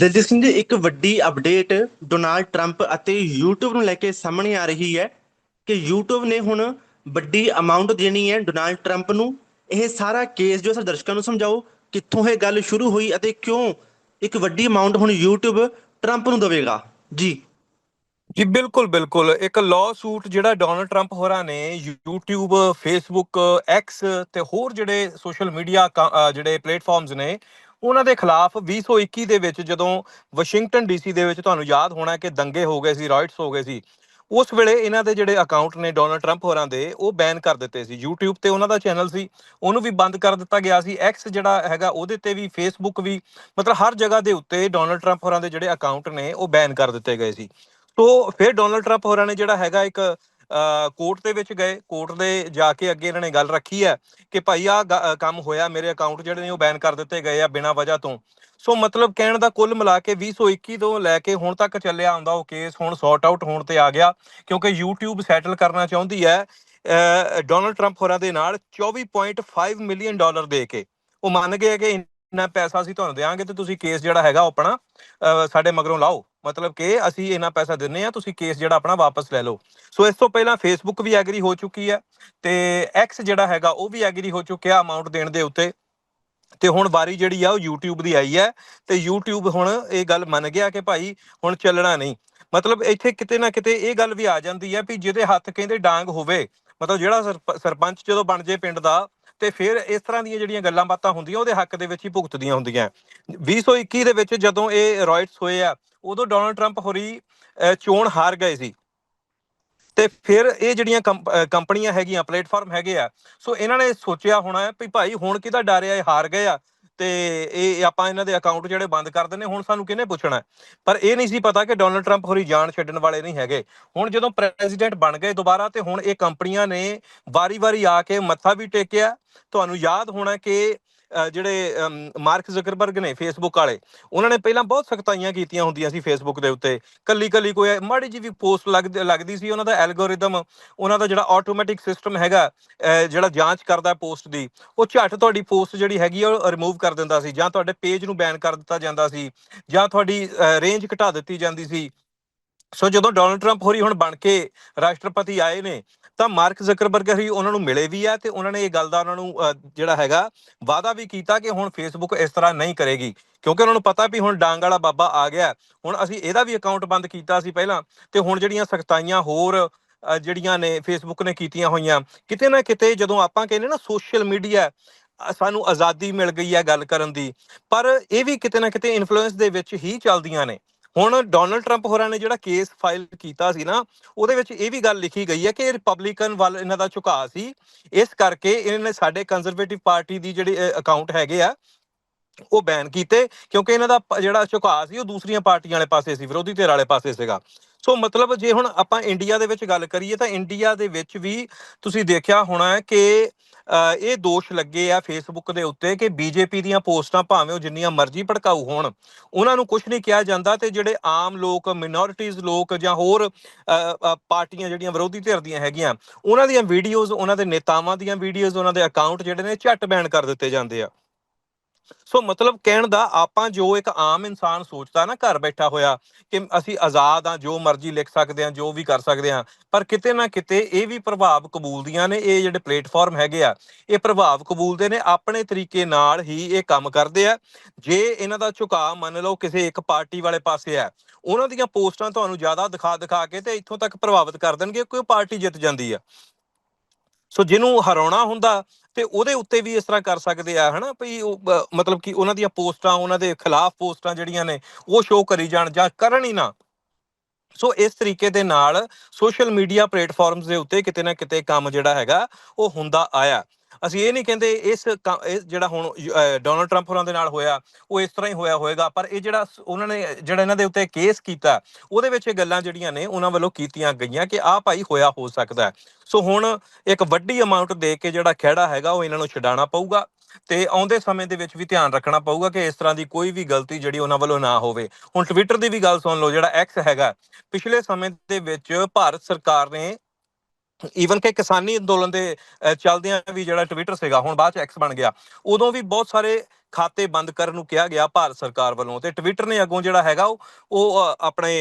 ਦਲਜੀਤ ਸਿੰਘ ਜੀ, ਇੱਕ ਵੱਡੀ update Donald Trump ਅਤੇ YouTube ਨੂੰ ਲੈ ਕੇ ਸਾਹਮਣੇ ਆ ਰਹੀ ਹੈ ਕਿ YouTube ਨੇ ਹੁਣ ਵੱਡੀ ਅਮਾਉਂਟ ਦੇਣੀ ਹੈ ਡੋਨਾਲਡ ਟਰੰਪ ਨੂੰ। ਇਹ ਸਾਰਾ ਕੇਸ ਜੋ ਸਾਡੇ ਦਰਸ਼ਕਾਂ ਨੂੰ ਸਮਝਾਓ, ਕਿੱਥੋਂ ਇਹ ਗੱਲ ਸ਼ੁਰੂ ਹੋਈ ਅਤੇ ਕਿਉਂ ਇੱਕ ਵੱਡੀ ਅਮਾਉਂਟ ਹੁਣ YouTube ਟਰੰਪ ਨੂੰ ਦੇਵੇਗਾ? ਜੀ। ਜੀ, ਬਿਲਕੁਲ ਬਿਲਕੁਲ। ਇੱਕ ਲਾਅ ਸੂਟ ਜਿਹੜਾ ਡੋਨਲਡ ਟਰੰਪ ਹੋਰਾਂ ਨੇ YouTube, Facebook, X ਤੇ ਹੋਰ ਜਿਹੜੇ ਸੋਸ਼ਲ ਮੀਡੀਆ ਜਿਹੜੇ ਪਲੇਟਫਾਰਮਸ ਨੇ ਉਹਨਾਂ ਦੇ ਖਿਲਾਫ 2021 ਦੇ ਵਿੱਚ ਜਦੋਂ ਵਾਸ਼ਿੰਗਟਨ ਡੀਸੀ ਦੇ ਵਿੱਚ ਤੁਹਾਨੂੰ ਯਾਦ ਹੋਣਾ ਕਿ ਦੰਗੇ ਹੋ ਗਏ ਸੀ ਰਾਈਟਸ ਹੋ ਗਏ ਸੀ, ਉਸ ਵੇਲੇ ਇਹਨਾਂ ਦੇ ਜਿਹੜੇ ਅਕਾਊਂਟ ਨੇ ਡੋਨਲਡ ਟਰੰਪ ਹੋਰਾਂ ਦੇ, ਉਹ ਬੈਨ ਕਰ ਦਿੱਤੇ ਸੀ। YouTube ਤੇ ਉਹਨਾਂ ਦਾ ਚੈਨਲ ਸੀ, ਉਹਨੂੰ ਵੀ ਬੰਦ ਕਰ ਦਿੱਤਾ ਗਿਆ ਸੀ। X ਜਿਹੜਾ ਹੈਗਾ, ਉਹਦੇ ਤੇ ਵੀ Facebook ਵੀ, ਮਤਲਬ ਹਰ ਜਗ੍ਹਾ ਦੇ ਉੱਤੇ ਡੋਨਲਡ ਟਰੰਪ ਹੋਰਾਂ ਦੇ ਜਿਹੜੇ ਅਕਾਊਂਟ ਨੇ, ਉਹ ਬੈਨ ਕਰ ਦਿੱਤੇ ਗਏ ਸੀ। ਸੋ ਫਿਰ ਡੋਨਲਡ ਟਰੰਪ ਹੋਰਾਂ ਨੇ ਜਿਹੜਾ ਹੈਗਾ ਇੱਕ ਕੋਰਟ ਦੇ ਵਿੱਚ ਗਏ, ਕੋਰਟ ਦੇ ਜਾ ਕੇ ਅੱਗੇ ਇਹਨਾਂ ਨੇ ਗੱਲ ਰੱਖੀ ਹੈ ਕਿ ਭਾਈ ਆ ਕੰਮ ਹੋਇਆ ਮੇਰੇ ਅਕਾਊਂਟ ਜਿਹੜੇ ਨੇ ਉਹ ਬੈਨ ਕਰ ਦਿੱਤੇ ਗਏ ਆ ਬਿਨਾਂ ਵਜ੍ਹਾ ਤੋਂ। ਸੋ ਮਤਲਬ ਕਹਿਣ ਦਾ ਕੁੱਲ ਮਿਲਾ ਕੇ 2021 ਤੋਂ ਲੈ ਕੇ ਹੁਣ ਤੱਕ ਚੱਲਿਆ ਆਉਂਦਾ ਉਹ ਕੇਸ ਹੁਣ ਸੌਰਟ ਆਊਟ ਹੋਣ ਤੇ ਆ ਗਿਆ, ਕਿਉਂਕਿ YouTube ਸੈਟਲ ਕਰਨਾ ਚਾਹੁੰਦੀ ਹੈ ਡੋਨਲਡ ਟਰੰਪ ਹੋਰਾਂ ਦੇ ਨਾਲ 24.5 ਮਿਲੀਅਨ ਡਾਲਰ ਦੇ ਕੇ। ਉਹ ਮੰਨ ਗਏ ਕਿ ਇੰਨਾ ਪੈਸਾ ਅਸੀਂ ਤੁਹਾਨੂੰ ਦੇਵਾਂਗੇ ਤੇ ਤੁਸੀਂ ਕੇਸ ਜਿਹੜਾ ਹੈਗਾ ਉਹ ਆਪਣਾ ਸਾਡੇ ਮਗਰੋਂ ਲਾਓ। ਮਤਲਬ ਕਿ ਅਸੀਂ ਇੰਨਾ ਪੈਸਾ ਦਿੰਨੇ ਆ ਤੁਸੀਂ ਕੇਸ ਜਿਹੜਾ ਆਪਣਾ ਵਾਪਸ ਲੈ ਲਓ। ਸੋ ਇਸ ਤੋਂ ਪਹਿਲਾਂ ਫੇਸਬੁੱਕ ਵੀ ਐਗਰੀ ਹੋ ਚੁੱਕੀ ਹੈ ਤੇ ਐਕਸ ਜਿਹੜਾ ਹੈਗਾ ਉਹ ਵੀ ਐਗਰੀ ਹੋ ਚੁੱਕਿਆ ਅਮਾਉਂਟ ਦੇਣ ਦੇ ਉੱਤੇ। ਤੇ ਹੁਣ ਵਾਰੀ ਜਿਹੜੀ ਆ ਉਹ YouTube ਦੀ ਆਈ ਹੈ ਤੇ YouTube ਹੁਣ ਇਹ ਗੱਲ ਮੰਨ ਗਿਆ ਕਿ ਭਾਈ ਹੁਣ ਚੱਲਣਾ ਨਹੀਂ। ਮਤਲਬ ਇੱਥੇ ਕਿਤੇ ਨਾ ਕਿਤੇ ਇਹ ਗੱਲ ਵੀ ਆ ਜਾਂਦੀ ਹੈ ਵੀ ਜਿਹਦੇ ਹੱਥ ਕਹਿੰਦੇ ਡਾਂਗ ਹੋਵੇ, ਮਤਲਬ ਜਿਹੜਾ ਸਰਪੰਚ ਜਦੋਂ ਬਣ ਜੇ ਪਿੰਡ ਦਾ ਤੇ ਫਿਰ ਇਸ ਤਰ੍ਹਾਂ ਦੀਆਂ ਜਿਹੜੀਆਂ ਗੱਲਾਂ ਬਾਤਾਂ ਹੁੰਦੀਆਂ, ਉਹਦੇ ਹੱਕ ਦੇ ਵਿੱਚ ਹੀ ਭੁਗਤਦੀਆਂ ਹੁੰਦੀਆਂ। 2021 ਦੇ ਵਿੱਚ ਜਦੋਂ ਇਹ ਰਾਇਟਸ ਹੋਏ ਆ, ਉਦੋਂ ਡੋਨਲਡ ਟਰੰਪ ਹੋਰੀ ਚੋਣ ਹਾਰ ਗਏ ਸੀ। ਤੇ ਫਿਰ ਇਹ ਜਿਹੜੀਆਂ ਕੰਪਨੀਆਂ ਹੈਗੀਆਂ, ਪਲੇਟਫਾਰਮ ਹੈਗੇ ਆ, ਸੋ ਇਹਨਾਂ ਨੇ ਸੋਚਿਆ ਹੋਣਾ ਵੀ ਭਾਈ ਹੁਣ ਕਿਹਦਾ ਡਰ ਆ, ਇਹ ਹਾਰ ਗਏ ਆ। ਤੇ ਇਹ ਆਪਾਂ ਇਹਨਾਂ ਦੇ ਅਕਾਊਂਟ ਜਿਹੜੇ ਬੰਦ ਕਰ ਦਿੰਨੇ ਹੁਣ ਸਾਨੂੰ ਕਿਹਨੇ ਪੁੱਛਣਾ? ਪਰ ਇਹ ਨਹੀਂ ਸੀ ਪਤਾ ਕਿ ਡੋਨਲਡ ਟਰੰਪ ਹੋਰੀ ਜਾਨ ਛੱਡਣ ਵਾਲੇ ਨਹੀਂ ਹੈਗੇ। ਹੁਣ ਜਦੋਂ ਪ੍ਰੈਜ਼ੀਡੈਂਟ ਬਣ ਗਏ ਦੁਬਾਰਾ ਤੇ ਹੁਣ ਇਹ ਕੰਪਨੀਆਂ ਨੇ ਵਾਰੀ-ਵਾਰੀ ਆ ਕੇ ਮੱਥਾ ਵੀ ਟੇਕਿਆ। ਤੁਹਾਨੂੰ ਯਾਦ ਹੋਣਾ ਕਿ ਜਿਹੜੇ ਮਾਰਕ ਜ਼ਕਰਬਰਗ ਨੇ ਫੇਸਬੁੱਕ ਵਾਲੇ, ਉਹਨਾਂ ਨੇ ਪਹਿਲਾਂ ਬਹੁਤ ਸਖਤਾਈਆਂ ਕੀਤੀਆਂ ਹੁੰਦੀਆਂ ਸੀ ਫੇਸਬੁੱਕ ਦੇ ਉੱਤੇ। ਕੱਲੀ ਕੱਲੀ ਕੋਈ ਮਾੜੀ ਜੀ ਵੀ ਪੋਸਟ ਲੱਗਦੀ ਸੀ ਉਹਨਾਂ ਦਾ ਐਲਗੋਰਿਦਮ ਉਹਨਾਂ ਦਾ ਜਿਹੜਾ ਆਟੋਮੈਟਿਕ ਸਿਸਟਮ ਹੈਗਾ ਜਿਹੜਾ ਜਾਂਚ ਕਰਦਾ ਪੋਸਟ ਦੀ, ਉਹ ਝੱਟ ਤੁਹਾਡੀ ਪੋਸਟ ਜਿਹੜੀ ਹੈਗੀ ਉਹ ਰਿਮੂਵ ਕਰ ਦਿੰਦਾ ਸੀ ਜਾਂ ਤੁਹਾਡੇ ਪੇਜ ਨੂੰ ਬੈਨ ਕਰ ਦਿੱਤਾ ਜਾਂਦਾ ਸੀ ਜਾਂ ਤੁਹਾਡੀ ਰੇਂਜ ਘਟਾ ਦਿੱਤੀ ਜਾਂਦੀ ਸੀ। ਸੋ ਜਦੋਂ ਡੋਨਲਡ ਟਰੰਪ ਹੋਰੀ ਹੁਣ ਬਣ ਕੇ ਰਾਸ਼ਟਰਪਤੀ ਆਏ ਨੇ ਤਾਂ ਮਾਰਕ ਜ਼ਕਰਬਰਗ ਹੀ ਉਹਨਾਂ ਨੂੰ ਮਿਲੇ ਵੀ ਆ ਤੇ ਉਹਨਾਂ ਨੇ ਇਹ ਗੱਲ ਦਾ ਉਹਨਾਂ ਨੂੰ ਜਿਹੜਾ ਹੈਗਾ ਵਾਅਦਾ ਵੀ ਕੀਤਾ ਕਿ ਹੁਣ ਫੇਸਬੁੱਕ ਇਸ ਤਰ੍ਹਾਂ ਨਹੀਂ ਕਰੇਗੀ। ਕਿਉਂਕਿ ਉਹਨਾਂ ਨੂੰ ਪਤਾ ਵੀ ਹੁਣ ਡਾਂਗ ਵਾਲਾ ਬਾਬਾ ਆ ਗਿਆ। ਹੁਣ ਅਸੀਂ ਇਹਦਾ ਵੀ ਅਕਾਊਂਟ ਬੰਦ ਕੀਤਾ ਸੀ ਪਹਿਲਾਂ ਤੇ ਹੁਣ ਜਿਹੜੀਆਂ ਸਖਤਾਈਆਂ ਹੋਰ ਜਿਹੜੀਆਂ ਨੇ ਫੇਸਬੁੱਕ ਨੇ ਕੀਤੀਆਂ ਹੋਈਆਂ, ਕਿਤੇ ਨਾ ਕਿਤੇ ਜਦੋਂ ਆਪਾਂ ਕਹਿੰਦੇ ਨਾ ਸੋਸ਼ਲ ਮੀਡੀਆ ਸਾਨੂੰ ਆਜ਼ਾਦੀ ਮਿਲ ਗਈ ਹੈ ਗੱਲ ਕਰਨ ਦੀ। ਪਰ ਇਹ ਵੀ ਕਿਤੇ ਨਾ ਕਿਤੇ ਇਨਫਲੂਐਂਸ ਦੇ ਵਿੱਚ ਹੀ ਚੱਲਦੀਆਂ ਨੇ। ਹੁਣ ਡੋਨਲਡ ਟਰੰਪ ਹੋਰਾਂ ਨੇ ਜਿਹੜਾ ਕੇਸ ਫਾਈਲ ਕੀਤਾ ਸੀ ਨਾ, ਉਹਦੇ ਵਿੱਚ ਇਹ ਵੀ ਗੱਲ ਲਿਖੀ ਗਈ ਹੈ ਕਿ ਰਿਪਬਲਿਕਨ ਵੱਲ ਇਹਨਾਂ ਦਾ ਝੁਕਾਅ ਸੀ। ਇਸ ਕਰਕੇ ਇਹਨਾਂ ਨੇ ਸਾਡੇ ਕੰਜ਼ਰਵੇਟਿਵ ਪਾਰਟੀ ਦੀ ਜਿਹੜੀ ਅਕਾਊਂਟ ਹੈਗੇ ਆ, ਉਹ ਬੈਨ ਕੀਤੇ ਕਿਉਂਕਿ ਇਹਨਾਂ ਦਾ ਜਿਹੜਾ ਝੁਕਾਅ ਸੀ, ਉਹ ਦੂਸਰੀਆਂ ਪਾਰਟੀਆਂ ਵਾਲੇ ਪਾਸੇ ਸੀ, ਵਿਰੋਧੀ ਧਿਰ ਵਾਲੇ ਪਾਸੇ ਸੀਗਾ। ਸੋ ਮਤਲਬ ਜੇ ਹੁਣ ਆਪਾਂ ਇੰਡੀਆ ਦੇ ਵਿੱਚ ਗੱਲ ਕਰੀਏ ਤਾਂ ਇੰਡੀਆ ਦੇ ਵਿੱਚ ਵੀ ਤੁਸੀਂ ਦੇਖਿਆ ਹੋਣਾ ਹੈ ਕਿ ਇਹ ਦੋਸ਼ ਲੱਗੇ ਆ ਫੇਸਬੁੱਕ ਦੇ ਉੱਤੇ ਕਿ ਬੀਜੇਪੀ ਦੀਆਂ ਪੋਸਟਾਂ ਭਾਵੇਂ ਉਹ ਜਿੰਨੀਆਂ ਮਰਜ਼ੀ ਭੜਕਾਊ ਹੋਣ, ਉਹਨਾਂ ਨੂੰ ਕੁਝ ਨਹੀਂ ਕਿਹਾ ਜਾਂਦਾ ਤੇ ਜਿਹੜੇ ਆਮ ਲੋਕ ਮਿਨੋਰਿਟੀਜ਼ ਲੋਕ ਜਾਂ ਹੋਰ ਪਾਰਟੀਆਂ ਜਿਹੜੀਆਂ ਵਿਰੋਧੀ ਧਿਰ ਦੀਆਂ ਹੈਗੀਆਂ, ਉਹਨਾਂ ਦੀਆਂ ਵੀਡੀਓਜ਼ ਉਹਨਾਂ ਦੇ ਨੇਤਾਵਾਂ ਦੀਆਂ ਵੀਡੀਓਜ਼ ਉਹਨਾਂ ਦੇ ਅਕਾਊਂਟ ਜਿਹੜੇ ਨੇ ਝੱਟ ਬੈਨ ਕਰ ਦਿੱਤੇ ਜਾਂਦੇ ਆ। ਸੋ ਮਤਲਬ ਕਹਿਣ ਦਾ ਆਪਾਂ ਜੋ ਇੱਕ ਆਮ ਇਨਸਾਨ ਸੋਚਦਾ ਨਾ, ਘਰ ਬੈਠਾ ਹੋਇਆ ਕਿ ਅਸੀਂ ਆਜ਼ਾਦ ਆ ਜੋ ਮਰਜ਼ੀ ਲਿਖ ਸਕਦੇ ਆ ਜੋ ਵੀ ਕਰ ਸਕਦੇ ਆ ਪਰ ਕਿਤੇ ਨਾ ਕਿਤੇ ਇਹ ਵੀ ਪ੍ਰਭਾਵ ਕਬੂਲਦੀਆਂ ਨੇ, ਇਹ ਜਿਹੜੇ ਪਲੇਟਫਾਰਮ ਹੈਗੇ ਆ, ਇਹ ਪ੍ਰਭਾਵ ਕਬੂਲਦੇ ਨੇ, ਆਪਣੇ ਤਰੀਕੇ ਨਾਲ ਹੀ ਇਹ ਕੰਮ ਕਰਦੇ ਆ। ਜੇ ਇਹਨਾਂ ਦਾ ਝੁਕਾਅ ਮੰਨ ਲਓ ਕਿਸੇ ਇੱਕ ਪਾਰਟੀ ਵਾਲੇ ਪਾਸੇ ਆ, ਉਹਨਾਂ ਦੀਆਂ ਪੋਸਟਾਂ ਤੁਹਾਨੂੰ ਜ਼ਿਆਦਾ ਦਿਖਾ ਦਿਖਾ ਕੇ ਤੇ ਇੱਥੋਂ ਤੱਕ ਪ੍ਰਭਾਵਿਤ ਕਰ ਦੇਣਗੇ ਕੋਈ ਪਾਰਟੀ ਜਿੱਤ ਜਾਂਦੀ ਆ। ਸੋ ਜਿਹਨੂੰ ਹਰਾਉਣਾ ਹੁੰਦਾ ਤੇ ਉਹਦੇ ਉੱਤੇ ਵੀ ਇਸ ਤਰ੍ਹਾਂ ਕਰ ਸਕਦੇ ਆ, ਹਨਾ? ਭਈ ਉਹ ਮਤਲਬ ਕਿ ਉਹਨਾਂ ਦੀਆਂ ਪੋਸਟਾਂ, ਉਹਨਾਂ ਦੇ ਖਿਲਾਫ ਪੋਸਟਾਂ ਜਿਹੜੀਆਂ ਨੇ, ਉਹ ਸ਼ੋਅ ਕਰੀ ਜਾਣ ਜਾਂ ਕਰਨ ਹੀ ਨਾ। ਸੋ ਇਸ ਤਰੀਕੇ ਦੇ ਨਾਲ ਸੋਸ਼ਲ ਮੀਡੀਆ ਪਲੇਟਫਾਰਮਸ ਦੇ ਉੱਤੇ ਕਿਤੇ ਨਾ ਕਿਤੇ ਕੰਮ ਜਿਹੜਾ ਹੈਗਾ, ਉਹ ਹੁੰਦਾ ਆਇਆ। ਅਸੀਂ ਇਹ ਨਹੀਂ ਕਹਿੰਦੇ ਇਸ ਜਿਹੜਾ ਹੁਣ ਡੋਨਲਡ ਟਰੰਪ ਹੋਰਾਂ ਦੇ ਨਾਲ ਹੋਇਆ, ਉਹ ਇਸ ਤਰ੍ਹਾਂ ਹੀ ਹੋਇਆ ਹੋਵੇਗਾ ਪਰ ਇਹ ਜਿਹੜਾ ਉਹਨਾਂ ਨੇ, ਜਿਹੜਾ ਇਹਨਾਂ ਦੇ ਉੱਤੇ ਕੇਸ ਕੀਤਾ, ਉਹਦੇ ਵਿੱਚ ਇਹ ਗੱਲਾਂ ਜਿਹੜੀਆਂ ਨੇ, ਉਹਨਾਂ ਵੱਲੋਂ ਕੀਤੀਆਂ ਗਈਆਂ ਕਿ ਆਹ ਭਾਈ ਹੋਇਆ, ਹੋ ਸਕਦਾ ਸੋ ਹੁਣ ਇੱਕ ਵੱਡੀ ਅਮਾਉਂਟ ਦੇ ਕੇ ਜਿਹੜਾ ਖਹਿੜਾ ਹੈਗਾ, ਉਹ ਇਹਨਾਂ ਨੂੰ ਛਡਾਣਾ ਪਊਗਾ ਤੇ ਆਉਂਦੇ ਸਮੇਂ ਦੇ ਵਿੱਚ ਵੀ ਧਿਆਨ ਰੱਖਣਾ ਪਊਗਾ ਕਿ ਇਸ ਤਰ੍ਹਾਂ ਦੀ ਕੋਈ ਵੀ ਗਲਤੀ ਜਿਹੜੀ ਉਹਨਾਂ ਵੱਲੋਂ ਨਾ ਹੋਵੇ। ਹੁਣ ਟਵਿੱਟਰ ਦੀ ਵੀ ਗੱਲ ਸੁਣ ਲਓ, ਜਿਹੜਾ ਐਕਸ ਹੈਗਾ, ਪਿਛਲੇ ਸਮੇਂ ਦੇ ਵਿੱਚ ਭਾਰਤ ਸਰਕਾਰ ਨੇ ਈਵਨ ਕਿ ਕਿਸਾਨੀ ਅੰਦੋਲਨ ਦੇ ਚੱਲਦਿਆਂ ਵੀ ਜਿਹੜਾ ਟਵਿੱਟਰ ਸੀਗਾ, ਹੁਣ ਬਾਅਦ ਚ ਐਕਸ ਬਣ ਗਿਆ। ਉਦੋਂ ਵੀ ਬਹੁਤ ਸਾਰੇ ਖਾਤੇ ਬੰਦ ਕਰਨ ਨੂੰ ਕਿਹਾ ਗਿਆ ਭਾਰਤ ਸਰਕਾਰ ਵੱਲੋਂ ਤੇ ਟਵਿੱਟਰ ਨੇ ਅੱਗੋਂ ਜਿਹੜਾ ਹੈਗਾ ਉਹ ਆਪਣੇ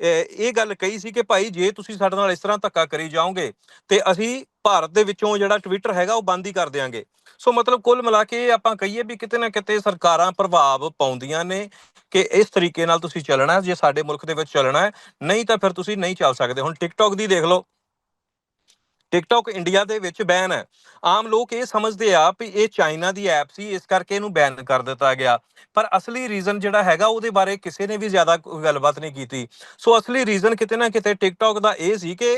ਇਹ ਗੱਲ ਕਹੀ ਸੀ ਕਿ ਭਾਈ ਜੇ ਤੁਸੀਂ ਸਾਡੇ ਨਾਲ ਇਸ ਤਰ੍ਹਾਂ ਧੱਕਾ ਕਰੀ ਜਾਓਗੇ ਤੇ ਅਸੀਂ ਭਾਰਤ ਦੇ ਵਿੱਚੋਂ ਜਿਹੜਾ ਟਵਿੱਟਰ ਹੈਗਾ ਉਹ ਬੰਦ ਹੀ ਕਰ ਦਿਆਂਗੇ। ਸੋ ਮਤਲਬ ਕੁੱਲ ਮਿਲਾ ਕੇ ਆਪਾਂ ਕਹੀਏ ਵੀ ਕਿਤੇ ਨਾ ਕਿਤੇ ਸਰਕਾਰਾਂ ਪ੍ਰਭਾਵ ਪਾਉਂਦੀਆਂ ਨੇ ਕਿ ਇਸ ਤਰੀਕੇ ਨਾਲ ਤੁਸੀਂ ਚੱਲਣਾ ਜੇ ਸਾਡੇ ਮੁਲਕ ਦੇ ਵਿੱਚ ਚੱਲਣਾ ਹੈ, ਨਹੀਂ ਤਾਂ ਫਿਰ ਤੁਸੀਂ ਨਹੀਂ ਚੱਲ ਸਕਦੇ। ਹੁਣ ਟਿਕਟੌਕ ਦੀ ਦੇਖ ਲਓ ਟਿਕਟੌਕ ਇੰਡੀਆ ਦੇ ਵਿੱਚ ਬੈਨ ਹੈ। ਆਮ ਲੋਕ ਇਹ ਸਮਝਦੇ ਆ ਵੀ ਇਹ ਚਾਈਨਾ ਦੀ ਐਪ ਸੀ, ਇਸ ਕਰਕੇ ਇਹਨੂੰ ਬੈਨ ਕਰ ਦਿੱਤਾ ਗਿਆ। ਪਰ ਅਸਲੀ ਰੀਜ਼ਨ ਜਿਹੜਾ ਹੈਗਾ, ਉਹਦੇ ਬਾਰੇ ਕਿਸੇ ਨੇ ਵੀ ਜ਼ਿਆਦਾ ਗੱਲਬਾਤ ਨਹੀਂ ਕੀਤੀ। ਸੋ ਅਸਲੀ ਰੀਜ਼ਨ ਕਿਤੇ ਨਾ ਕਿਤੇ ਟਿਕਟੌਕ ਦਾ ਇਹ ਸੀ ਕਿ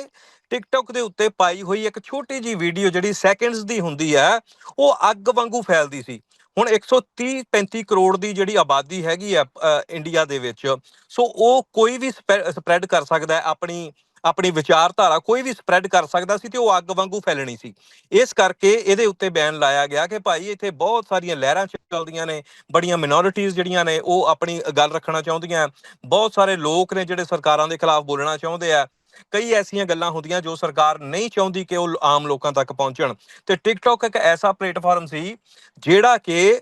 ਟਿਕਟੌਕ ਦੇ ਉੱਤੇ ਪਾਈ ਹੋਈ ਇੱਕ ਛੋਟੀ ਜੀ ਵੀਡੀਓ ਜਿਹੜੀ ਸੈਕਿੰਡਸ ਦੀ ਹੁੰਦੀ ਹੈ, ਉਹ ਅੱਗ ਵਾਂਗੂ ਫੈਲਦੀ ਸੀ। ਹੁਣ 130 35 ਕਰੋੜ ਦੀ ਜਿਹੜੀ ਆਬਾਦੀ ਹੈਗੀ ਆ ਇੰਡੀਆ ਦੇ ਵਿੱਚ। ਸੋ ਉਹ ਕੋਈ ਵੀ ਸਪਰੈਡ ਕਰ ਸਕਦਾ ਹੈ ਆਪਣੀ ਆਪਣੀ ਵਿਚਾਰਧਾਰਾ ਕੋਈ ਵੀ ਸਪਰੈਡ ਕਰ ਸਕਦਾ ਸੀ ਤੇ ਉਹ ਅੱਗ ਵਾਂਗੂ ਫੈਲਣੀ ਸੀ। ਇਸ ਕਰਕੇ ਇਹਦੇ ਉੱਤੇ ਬੈਨ ਲਾਇਆ ਗਿਆ ਕਿ ਭਾਈ ਇੱਥੇ ਬਹੁਤ ਸਾਰੀਆਂ ਲਹਿਰਾਂ ਚੱਲਦੀਆਂ ਨੇ, ਬੜੀਆਂ ਮਿਨੋਰਿਟੀਜ਼ ਜਿਹੜੀਆਂ ਨੇ ਉਹ ਆਪਣੀ ਗੱਲ ਰੱਖਣਾ ਚਾਹੁੰਦੀਆਂ। ਬਹੁਤ ਸਾਰੇ ਲੋਕ ਨੇ ਜਿਹੜੇ ਸਰਕਾਰਾਂ ਦੇ ਖਿਲਾਫ ਬੋਲਣਾ ਚਾਹੁੰਦੇ ਆ। ਕਈ ਐਸੀਆਂ ਗੱਲਾਂ ਹੁੰਦੀਆਂ ਜੋ ਸਰਕਾਰ ਨਹੀਂ ਚਾਹੁੰਦੀ ਕਿ ਉਹ ਆਮ ਲੋਕਾਂ ਤੱਕ ਪਹੁੰਚਣ। ਤੇ ਟਿਕਟੌਕ ਇੱਕ ਐਸਾ ਪਲੇਟਫਾਰਮ ਸੀ ਜਿਹੜਾ ਕਿ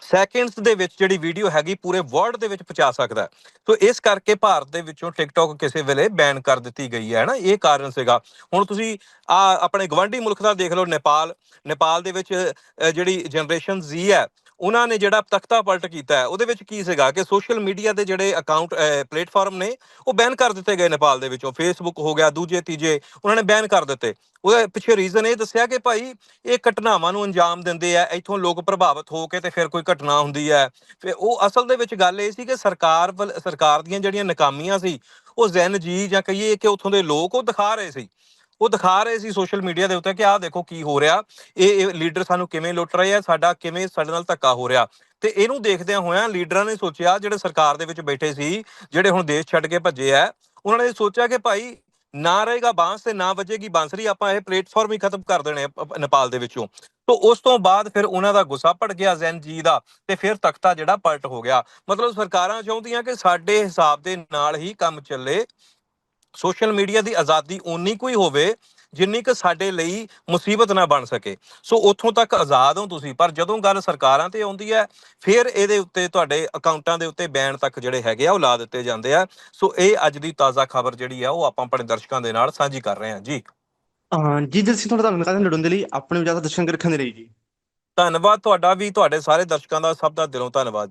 ਸੈਕਿੰਡਸ ਦੇ ਵਿੱਚ ਜਿਹੜੀ ਵੀਡੀਓ ਹੈਗੀ, ਪੂਰੇ ਵਰਲਡ ਦੇ ਵਿੱਚ ਪਹੁੰਚਾ ਸਕਦਾ ਹੈ। ਸੋ ਇਸ ਕਰਕੇ ਭਾਰਤ ਦੇ ਵਿੱਚੋਂ ਟਿਕਟੌਕ ਕਿਸੇ ਵੇਲੇ ਬੈਨ ਕਰ ਦਿੱਤੀ ਗਈ ਹੈ ਨਾ? ਇਹ ਕਾਰਨ ਸੀਗਾ। ਹੁਣ ਤੁਸੀਂ ਆ ਆਪਣੇ ਗਵਾਂਢੀ ਮੁਲਕ ਦਾ ਦੇਖ ਲਓ, ਨੇਪਾਲ। ਨੇਪਾਲ ਦੇ ਵਿੱਚ ਜਿਹੜੀ ਜਨਰੇਸ਼ਨ Z ਹੈ ਉਹਨਾਂ ਨੇ ਜਿਹੜਾ ਤਖਤਾ ਪਲਟ ਕੀਤਾ ਹੈ, ਉਹਦੇ ਵਿੱਚ ਕੀ ਸੀਗਾ ਕਿ ਸੋਸ਼ਲ ਮੀਡੀਆ ਦੇ ਜਿਹੜੇ ਅਕਾਊਂਟ ਪਲੇਟਫਾਰਮ ਨੇ, ਉਹ ਬੈਨ ਕਰ ਦਿੱਤੇ ਗਏ ਨੇਪਾਲ ਦੇ ਵਿੱਚੋਂ। ਫੇਸਬੁੱਕ ਹੋ ਗਿਆ, ਦੂਜੇ, ਤੀਜੇ, ਉਹਨਾਂ ਨੇ ਬੈਨ ਕਰ ਦਿੱਤੇ। ਉਹਦੇ ਪਿੱਛੇ ਰੀਜ਼ਨ ਇਹ ਦੱਸਿਆ ਕਿ ਭਾਈ, ਇਹ ਘਟਨਾਵਾਂ ਨੂੰ ਅੰਜਾਮ ਦਿੰਦੇ ਆ, ਇੱਥੋਂ ਲੋਕ ਪ੍ਰਭਾਵਿਤ ਹੋ ਕੇ ਤੇ ਫਿਰ ਕੋਈ ਘਟਨਾ ਹੁੰਦੀ ਹੈ ਫਿਰ ਉਹ ਅਸਲ ਦੇ ਵਿੱਚ ਗੱਲ ਇਹ ਸੀ ਕਿ ਸਰਕਾਰ ਵੱਲ- ਸਰਕਾਰ ਦੀਆਂ ਜਿਹੜੀਆਂ ਨਾਕਾਮੀਆਂ ਸੀ, ਉਹ ਜ਼ੈਨ ਜੀ ਜਾਂ ਕਹੀਏ ਕਿ ਉੱਥੋਂ ਦੇ ਲੋਕ ਉਹ ਦਿਖਾ ਰਹੇ ਸੀ। ਉਹ ਦਿਖਾ ਰਹੇ ਸੀ ਸੋਸ਼ਲ ਮੀਡੀਆ ਦੇ ਉੱਤੇ ਕਿ ਆਹ ਦੇਖੋ ਕੀ ਹੋ ਰਿਹਾ। ਇਹ ਲੀਡਰ ਸਾਨੂੰ ਕਿਵੇਂ ਲੁੱਟ ਰਹੇ ਆ, ਸਾਡਾ ਕਿਵੇਂ ਸਾਡੇ ਨਾਲ ਧੱਕਾ ਹੋ ਰਿਹਾ। ਤੇ ਇਹਨੂੰ ਦੇਖਦਿਆਂ ਹੋਇਆਂ ਲੀਡਰਾਂ ਨੇ ਸੋਚਿਆ, ਜਿਹੜੇ ਸਰਕਾਰ ਦੇ ਵਿੱਚ ਬੈਠੇ ਸੀ, ਜਿਹੜੇ ਹੁਣ ਦੇਸ਼ ਛੱਡ ਕੇ ਭੱਜੇ ਆ, ਉਹਨਾਂ ਨੇ ਸੋਚਿਆ ਕਿ ਭਾਈ ਨਾ ਰਹੇਗਾ ਬਾਂਸ ਤੇ ਨਾ ਵੱਜੇਗੀ ਬਾਂਸਰੀ ਆਪਾਂ ਇਹ ਪਲੇਟਫਾਰਮ ਹੀ ਖਤਮ ਕਰ ਦੇਣੇ ਆ ਨੇਪਾਲ ਦੇ ਵਿੱਚੋਂ। ਤੋਂ ਉਸ ਤੋਂ ਬਾਅਦ ਫਿਰ ਉਹਨਾਂ ਦਾ ਗੁੱਸਾ ਭੜ ਗਿਆ ਜ਼ੈਨ ਜੀ ਦਾ ਤੇ ਫਿਰ ਤਖਤਾ ਜਿਹੜਾ ਪਲਟ ਹੋ ਗਿਆ। ਮਤਲਬ ਸਰਕਾਰਾਂ ਚਾਹੁੰਦੀਆਂ ਕਿ ਸਾਡੇ ਹਿਸਾਬ ਦੇ ਨਾਲ ਹੀ ਕੰਮ ਚੱਲੇ। ਸੋਸ਼ਲ ਮੀਡੀਆ ਦੀ ਆਜ਼ਾਦੀ ਓਨੀ ਕੋਈ ਹੋਵੇ ਜਿੰਨੀ ਕਿ ਸਾਡੇ ਲਈ ਮੁਸੀਬਤ ਨਾ ਬਣ ਸਕੇ। ਸੋ ਉੱਥੋਂ ਤੱਕ ਆਜ਼ਾਦ ਹੋ ਤੁਸੀਂ ਪਰ ਜਦੋਂ ਗੱਲ ਸਰਕਾਰਾਂ ਤੇ ਆਉਂਦੀ ਹੈ ਫਿਰ ਇਹਦੇ ਉੱਤੇ ਤੁਹਾਡੇ ਅਕਾਊਂਟਾਂ ਦੇ ਉੱਤੇ ਬੈਨ ਤੱਕ ਜਿਹੜੇ ਹੈਗੇ ਆ ਉਹ ਲਾ ਦਿੱਤੇ ਜਾਂਦੇ ਆ। ਸੋ ਇਹ ਅੱਜ ਦੀ ਤਾਜ਼ਾ ਖਬਰ ਜਿਹੜੀ ਆ ਉਹ ਆਪਾਂ ਆਪਣੇ ਦਰਸ਼ਕਾਂ ਦੇ ਨਾਲ ਸਾਂਝੀ ਕਰ ਰਹੇ ਹਾਂ। ਜੀ। ਹਾਂ ਜੀ ਜੀ ਅਸੀਂ ਤੁਹਾਡਾ ਧੰਨਵਾਦ ਲੜਨ ਦੇ ਲਈ ਆਪਣੇ ਵਿਚਾਰ ਦਾ ਦਰਸ਼ਨ ਰੱਖਣ ਦੇ ਲਈ ਜੀ। ਧੰਨਵਾਦ ਤੁਹਾਡਾ ਵੀ ਤੁਹਾਡੇ ਸਾਰੇ ਦਰਸ਼ਕਾਂ ਦਾ ਸਭ ਦਾ ਦਿਲੋਂ ਧੰਨਵਾਦ।